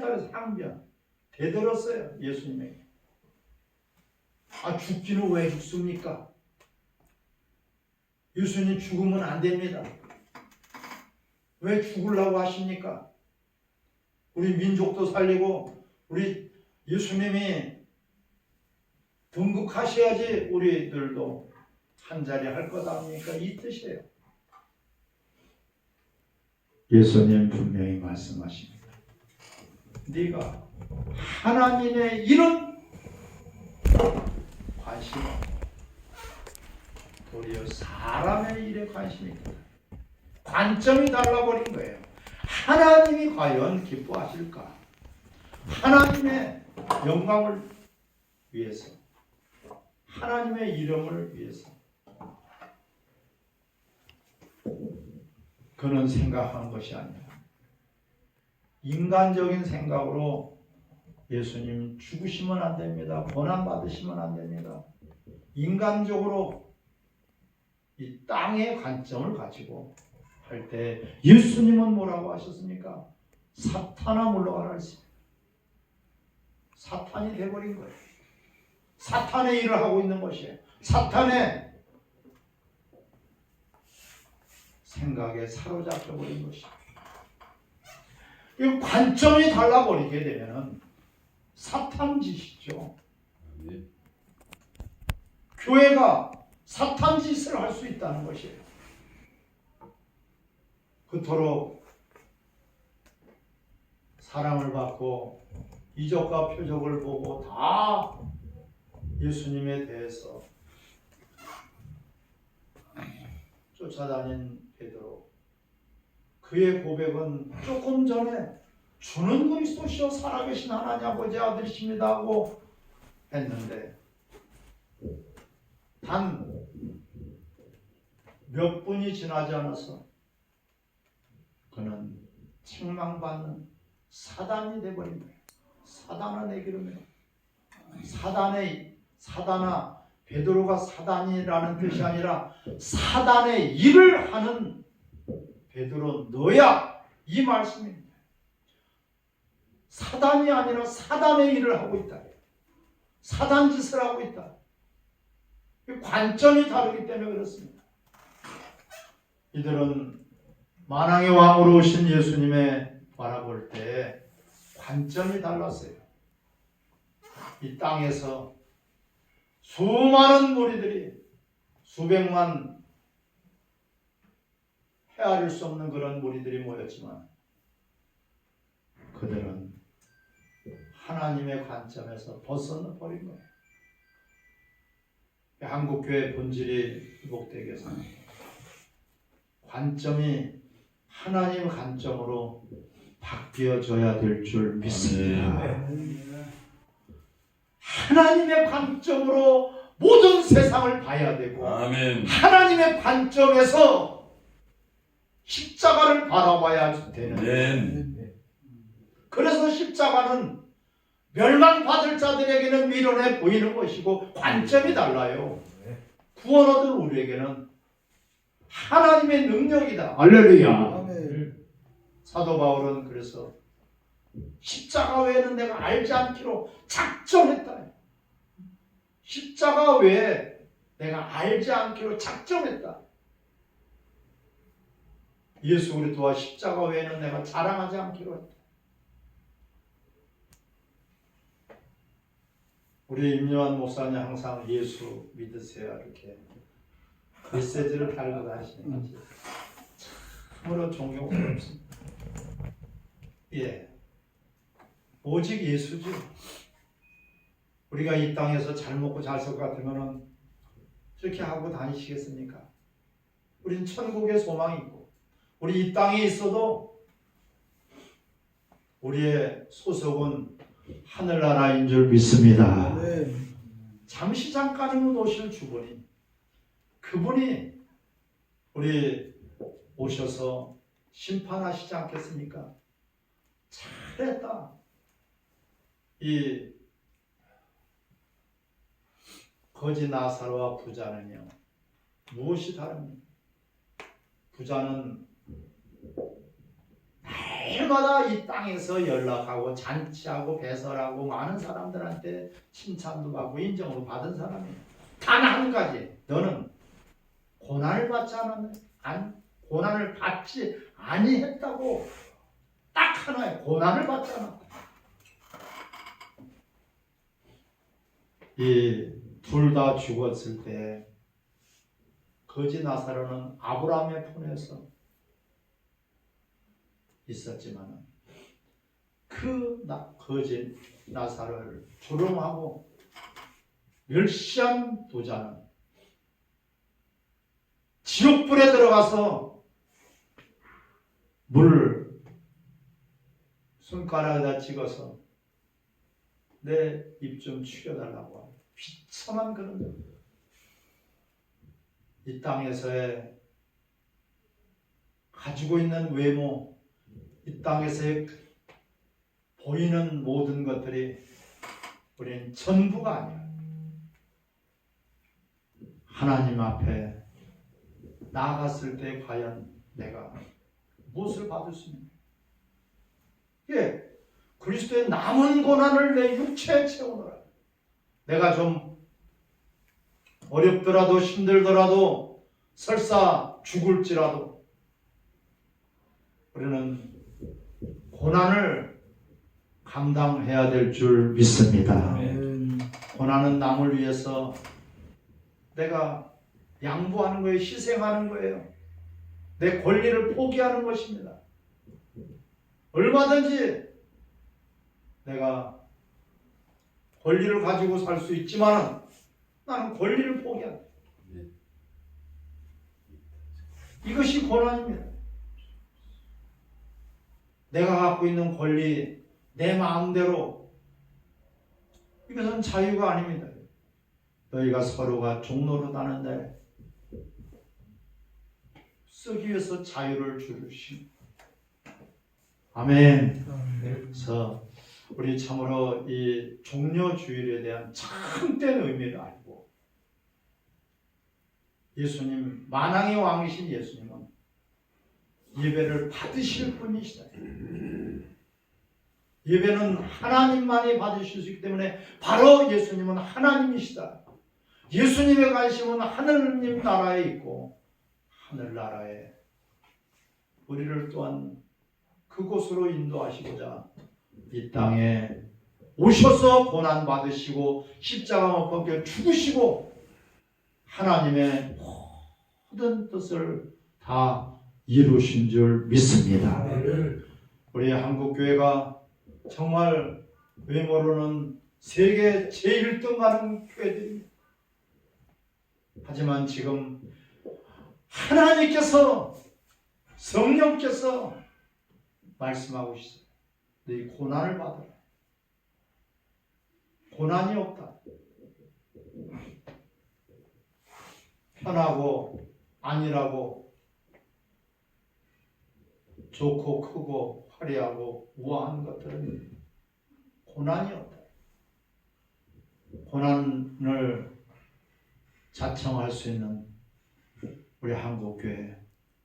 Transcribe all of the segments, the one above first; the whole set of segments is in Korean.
따라서 항변 대들었어요 예수님에게. 아 죽기는 왜 죽습니까? 예수님 죽으면 안 됩니다. 왜 죽으려고 하십니까? 우리 민족도 살리고 우리 예수님이 등극하셔야지 우리들도 한 자리 할것 아닙니까? 이 뜻이에요. 예수님 분명히 말씀하십니다. 네가 하나님의 이런 관심 도리어 사람의 일에 관심이 있다. 관점이 달라버린 거예요. 하나님이 과연 기뻐하실까? 하나님의 영광을 위해서, 하나님의 이름을 위해서. 그는 생각한 것이 아니라 인간적인 생각으로 예수님 죽으시면 안 됩니다. 고난 받으시면 안 됩니다. 인간적으로 이 땅의 관점을 가지고 할 때 예수님은 뭐라고 하셨습니까? 사탄아 물러가라 했습니다. 사탄이 돼버린 거예요. 사탄의 일을 하고 있는 것이에요. 사탄의 생각에 사로잡혀 버린 것이에요. 이 관점이 달라버리게 되면은 사탄 짓이죠. 교회가 사탄 짓을 할 수 있다는 것이에요. 그토록 사랑을 받고 이적과 표적을 보고 다 예수님에 대해서 쫓아다닌 베드로 그의 고백은 조금 전에 주는 그리스도시요 살아계신 하나님 아버지 아들이십니다 하고 했는데 단 몇 분이 지나지 않아서 그는 책망받는 사단이 되버린 거예요. 사단아 내 기름이요. 사단의 사단아 베드로가 사단이라는 뜻이 아니라 사단의 일을 하는 베드로 너야 이 말씀입니다. 사단이 아니라 사단의 일을 하고 있다. 사단 짓을 하고 있다. 관점이 다르기 때문에 그렇습니다. 이들은 만왕의 왕으로 오신 예수님의 바라볼 때 관점이 달랐어요. 이 땅에서 수많은 무리들이 수백만 헤아릴 수 없는 그런 무리들이 모였지만 그들은 하나님의 관점에서 벗어나 버린 거예요. 한국교회 본질이 회복되기 위해서는 관점이 하나님 관점으로 바뀌어져야 될 줄 믿습니다. 하나님의 관점으로 모든 세상을 봐야 되고 아멘. 하나님의 관점에서 십자가를 바라봐야 되는 아멘. 그래서 십자가는 멸망받을 자들에게는 미련해 보이는 것이고 관점이 달라요. 구원 얻은 우리에게는 하나님의 능력이다. 할렐루야. 사도 바울은 그래서 십자가 외에는 내가 알지 않기로 작정했다. 십자가 외에 내가 알지 않기로 작정했다. 예수 그리스도와 십자가 외에는 내가 자랑하지 않기로 했다. 우리 임요한 목사님 항상 예수 믿으세요 이렇게 메시지를 달고 다니시는 거지. 참으로 존경스럽습니다. 예. 오직 예수지. 우리가 이 땅에서 잘 먹고 잘 살 것 같으면은 저렇게 하고 다니시겠습니까? 우리는 천국의 소망이 우리 이 땅에 있어도 우리의 소속은 하늘나라인 줄 믿습니다. 잠시 잠깐이면 오실 주분이 그분이 우리 오셔서 심판하시지 않겠습니까? 잘했다. 이 거지 나사로와 부자는요 무엇이 다릅니까? 부자는 날마다 이 땅에서 연락하고 잔치하고 배설하고 많은 사람들한테 칭찬도 받고 인정도 받은 사람이에요. 단 한 가지 너는 고난을 받지 않았네. 안 고난을 받지 아니했다고 딱 하나의 고난을 받지 않았다. 이둘 다 죽었을 때 거지 나사로는 아브라함의 품에서 있었지만 그 나, 거지 나사로를 조롱하고 멸시한 부자는 지옥불에 들어가서 물 손가락에다 찍어서 내 입 좀 추려달라고 비참한 그런 이 땅에서의 가지고 있는 외모 이 땅에서의 보이는 모든 것들이 우리는 전부가 아니야 하나님 앞에 나아갔을 때 과연 내가 무엇을 받을 수 있는가? 예, 그리스도의 남은 고난을 내 육체에 채우노라. 내가 좀 어렵더라도 힘들더라도 설사 죽을지라도 우리는 고난을 감당해야 될 줄 믿습니다. 고난은 남을 위해서 내가 양보하는 거예요. 희생하는 거예요. 내 권리를 포기하는 것입니다. 얼마든지 내가 권리를 가지고 살 수 있지만 나는 권리를 포기한다. 이것이 고난입니다. 내가 갖고 있는 권리, 내 마음대로 이것은 자유가 아닙니다. 너희가 서로가 종로로 다는데 쓰기 위해서 자유를 주신 아멘. 그래서 우리 참으로 이 종려 주일에 대한 참된 의미를 알고 예수님 만왕의 왕이신 예수님은 예배를 받으실 분이시다. 예배는 하나님만이 받으실 수 있기 때문에 바로 예수님은 하나님이시다. 예수님의 관심은 하늘님 나라에 있고 하늘 나라에 우리를 또한 그곳으로 인도하시고자 이 땅에 오셔서 고난 받으시고 십자가 못 박혀 죽으시고 하나님의 모든 뜻을 다 이루신 줄 믿습니다. 우리 한국 교회가 정말 외모로는 세계 제1등 하는 교회들입니다. 하지만 지금 하나님께서 성령께서 말씀하고 있어요. 너희 고난을 받아라. 고난이 없다. 편하고 아니라고 좋고 크고 화려하고 우아한 것들은 고난이 없다. 고난을 자청할 수 있는 우리 한국 교회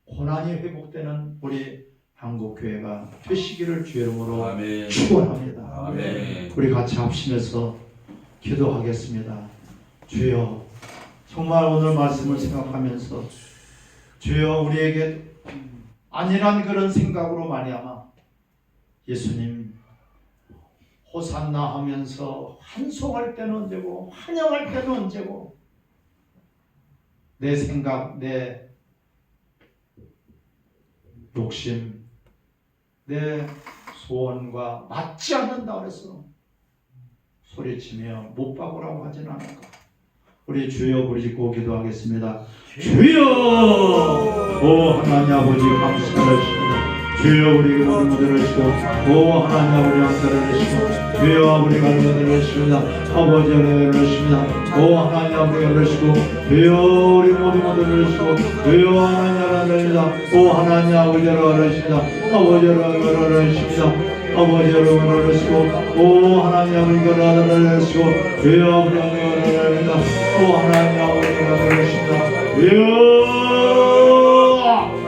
고난이 회복되는 우리 한국 교회가 되시기를 주 이름으로 아멘. 축원합니다. 아멘. 우리 같이 합심해서 기도하겠습니다. 주여 정말 오늘 말씀을 생각하면서 주여 우리에게 아니란 그런 생각으로 말미암아 예수님 호산나 하면서 환송할 때는 언제고 환영할 때는 언제고 내 생각 내 욕심 내 소원과 맞지 않는다 그래서 소리치며 못 박으라고 하지는 않을까 우리 주여 부르짖고 기도하겠습니다 주여 오 하나님 아버지 감사드립니다 주여 우리 모든 것들을 주시고 오 하나님 아버지 감사를 주시고 주여 아버지 감사를 주십니다 아버지 은혜를 주십니다 오 하나님 아버지 열으시고 주여 우리 모든 것들을 주시고 주여 하나님 하나님입니다 오 하나님 아버지 열으십니다 아버지 열으십니다 아버지 여러분 열으시고 오 하나님 아버지 열으시고 주여 아버지 오 하나님 아버지 열으십니다 주여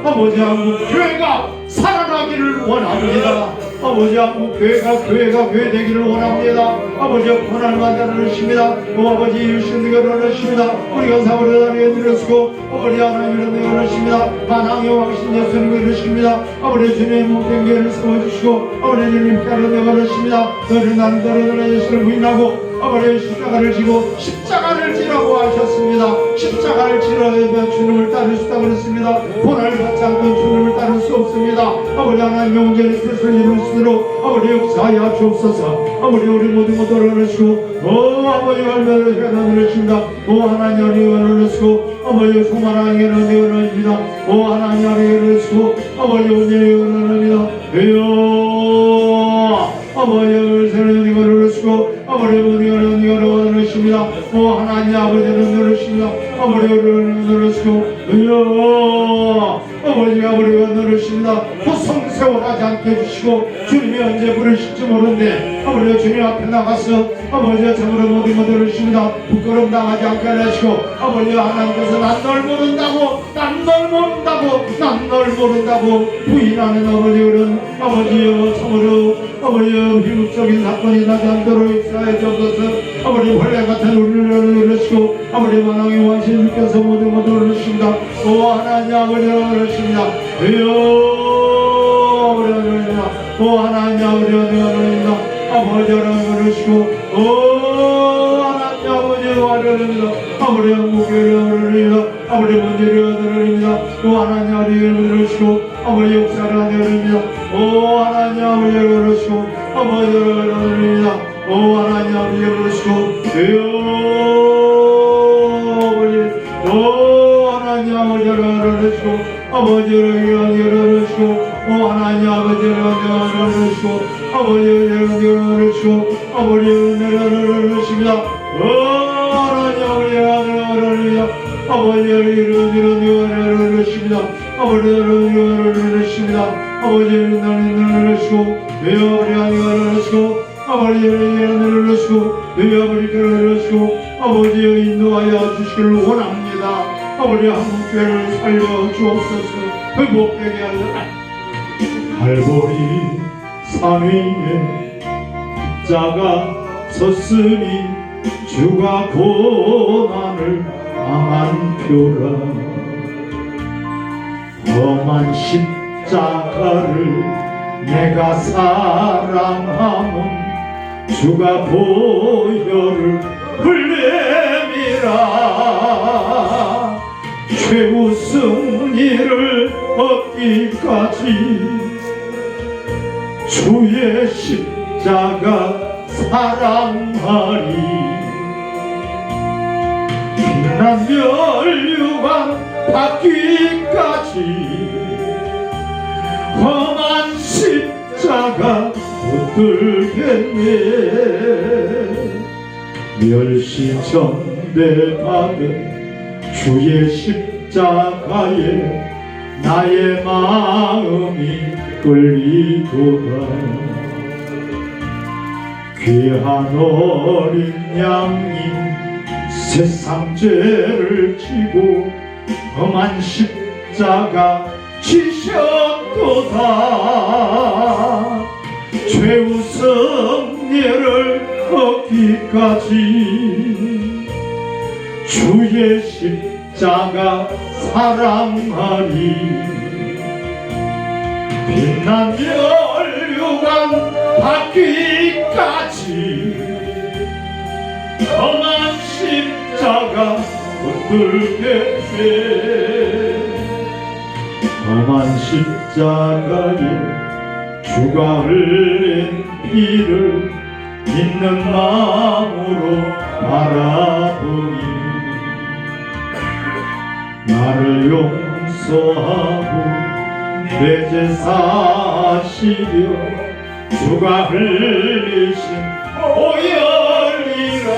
아버지 한국 교회가 살아나기를 원합니다. 아버지 한국 교회가 교회가 교회 되기를 원합니다. 아버지 고난을 만들어주십니다. 오 아버지 유신들을 원하십니다. 우리 연사부를 하나님 이루시고 아버지 하나님을 원하십니다. 만왕의 왕신 예수님을 이루십니다. 아버지 주님의 목된 교회를 세워주시고 아버지 주님 따르는 원하십니다. 너를 난 너를 예수를 부인하고 아버지 십자가를 지고 십자 하셨습니다. 십자가를 지라면 주님을 따를 수 있다고 그랬습니다. 고난을 받지 않고 주님을 따를 수 없습니다. 아버지 하나님 영전의 뜻을 있도록 아버지 역사하여 주옵소서. 아버지 우리 모두 모두 얻으시고 오 아버지 얼마나 회단을 하십니다. 오 하나님 은혜를 얻으시고 아버지 소만하게 은혜를 얻습니다. 오 하나님 은혜를 얻으시고 아버지 은혜를 얻습니다. 주여 아버지 이거를 얻으시고 아버지 이거를 얻으십니다. 오 하나님 아버지는 누르십니다. 아버지를 누르시고 주여 아버지 아버지가 누르십니다. 고성 세월하지 않게 해주시고 주님이 언제 부르실지 모르는데 아버지 주님 앞에 나가서 아버지가 참으로 모든 것을 누르십니다. 부끄러움 당하지 않게 하시고 아버지 하나님께서 난 널 모른다고 난 널 모른다고 난 널 모른다고 부인하는 아버지는 아버지여 참으로 아버지여 비극적인 사건이 나지 않도록 역사해 주옵소서 아버지 벌레 같은 우리를 누르시고 아버지 만왕의 왕신님께서 모든 것을 누르십니다. 오 하나님 아버지를 누르십니다. 주여 아버지 누르십니다. 오 하나님 아버지 누르십니다. 아버지를 누르시고 오 하나님 아버지 와르릅니다. 아버지 무게를 누릅니다. 아버지 문제를 누릅니다. 오 하나님 아버지를 누르시고 아버지 역사를 누릅니다. 오 하나님 아버지를 누르시고 아버지를 누릅니다 오 하나님 아버지를 누르시고 주여 아버지 오 하나님 아버지를 누르시고 아버지를 누르시고 오 하나님 아버지를 누르시고 아버지를 누르시고 아버지를 누르십니다 오 하나님 아버지를 누르십니다 아버지를 이루는 누르십니다 아버지를 누르십니다 아버지를 나를 누르시고 외어버리 하니가 누르시고 아버지를 누르시고 외어버리를 누르시고 아버지의 인도하여 주시기를 원합니다. 아버지 한국교회를 살려 주옵소서. 회복되게 하여 할보리 산 위에 자가 섰으니 주가 고난을 당한 표라. 험한 십자가를 내가 사랑함은 주가 보혈을 흘림이라. 최후 승리를 얻기까지 주의 십자가 사랑하리. 빛난 멸류관 받기까지 험한 십자가 붙들겠네 멸시전대 받은 주의 십자가에 나의 마음이 끌리도다. 귀한 어린 양이 세상 죄를 지고 험한 십자가 지셨도다 최후 승리를 얻기까지. 주의 십자가 사랑하리. 빛난 멸류관 받기까지. 험한 십자가 붙들겠네 험한 십자가에 주가 흘린 피를 있는 마음으로 바라보니 나를 용서하고 내죄 사시려 주가 흘리신 오열이라.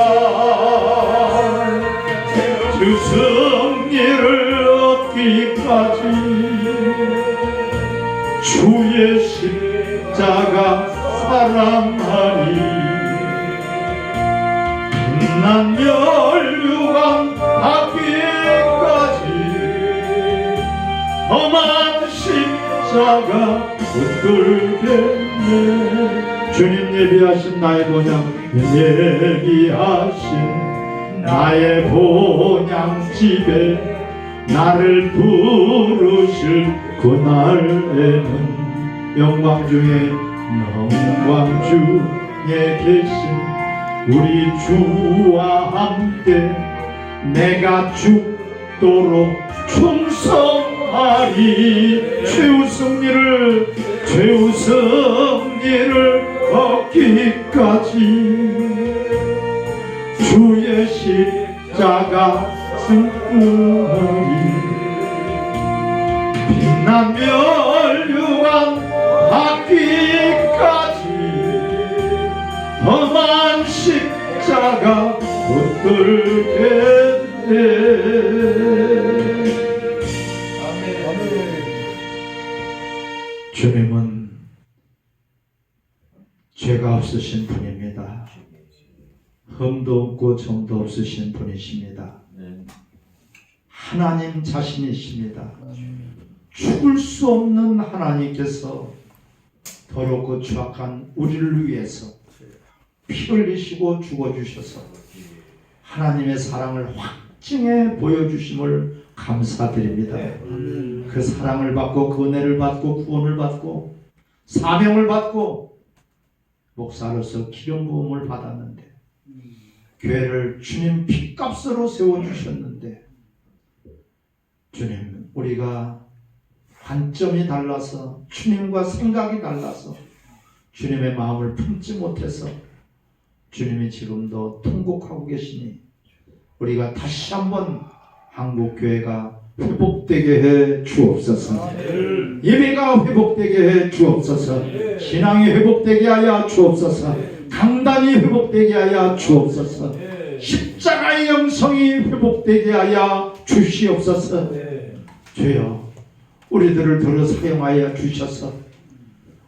주 승리를 얻기까지 주의 십 자가 사랑하니. 난 멸류관 받기까지 험한 십자가 붙들겠네. 주님 예비하신 나의 본향 예비하신 나의 본향 집에 나를 부르실 그날에는 영광 중에 영광 중에 계신 우리 주와 함께 내가 죽도록 충성하리. 최후 승리를 최후 승리를 얻기까지. 주의 십자가 승리 멸류관 받 기까지 험한 십자가 붙들겠네 주님은 죄가 없으신 분입니다. 흠도 없고 정도 없으신 분이십니다. 하나님 자신이십니다. 죽을 수 없는 하나님께서 더럽고 추악한 우리를 위해서 피 흘리시고 죽어주셔서 하나님의 사랑을 확증해 보여주심을 감사드립니다. 그 사랑을 받고 그 은혜를 받고 구원을 받고 사명을 받고 목사로서 기름 부음을 받았는데 교회를 주님 피값으로 세워주셨는데 주님 우리가 관점이 달라서 주님과 생각이 달라서 주님의 마음을 품지 못해서 주님이 지금도 통곡하고 계시니 우리가 다시 한번 한국 교회가 회복되게 해 주옵소서. 예배가 회복되게 해 주옵소서. 신앙이 회복되게 하여 주옵소서. 강단이 회복되게 하여 주옵소서. 십자가의 영성이 회복되게 하여 주시옵소서. 주여, 우리들을 들어 사용하여 주셔서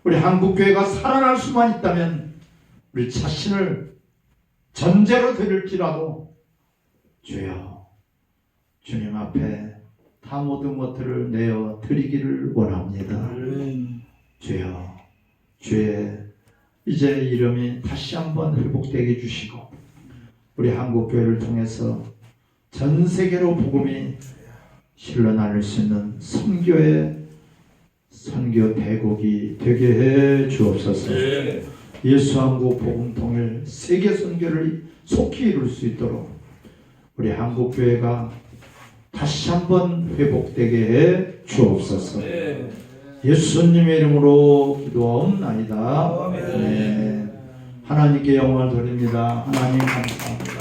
우리 한국 교회가 살아날 수만 있다면 우리 자신을 전제로 드릴지라도 주여, 주님 앞에 다 모든 것들을 내어 드리기를 원합니다. 주여, 주의 이제 이름이 다시 한번 회복되게 해주시고 우리 한국 교회를 통해서 전 세계로 복음이 실러나를 수 있는 선교의 선교 대국이 되게 해 주옵소서. 예수 한국 복음 통일 세계 선교를 속히 이룰 수 있도록 우리 한국 교회가 다시 한번 회복되게 해 주옵소서. 예수님의 이름으로 기도하옵나이다. 네. 하나님께 영광을 돌립니다. 하나님 감사합니다.